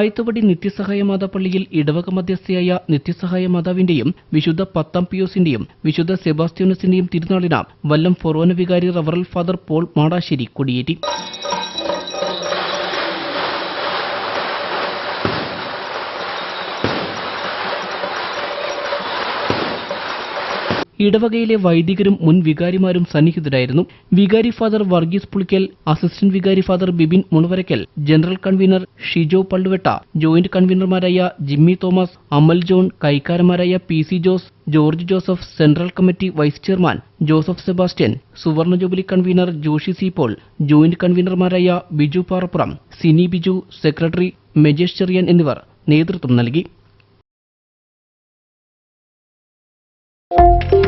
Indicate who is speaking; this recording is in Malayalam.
Speaker 1: മായത്തുപടി നിത്യസഹായ മാതാപ്പള്ളിയിൽ ഇടവക മധ്യസ്ഥയായ നിത്യസഹായ മാതാവിന്റെയും വിശുദ്ധ പത്താം പിയോസിന്റെയും വിശുദ്ധ സെബാസ്റ്റ്യോനസിന്റെയും തിരുനാളിന വല്ലം ഫൊറോന വികാരി റവറൽ ഫാദർ പോൾ മാടാശ്ശേരി കൊടിയേറ്റി. ഇടവകയിലെ വൈദികരും മുൻ വികാരിമാരും സന്നിഹിതരായിരുന്നു. വികാരി ഫാദർ വർഗീസ് പുളിക്കൽ അസിസ്റ്റന്റ് വികാരി father Bibin Munavarakkal general convener Shijo Palluvetta joint കൺവീനർമാരായ Jimmy Thomas Amal John കൈക്കാരന്മാരായ P C Jose George Joseph central committee vice chairman Joseph Sebastian സുവർണ jubilee convener Joshy C Paul joint കൺവീനർമാരായ Biju Parappuram Sini Biju secretary Mejesh Cherian എന്നിവർ നേതൃത്വം നൽകി.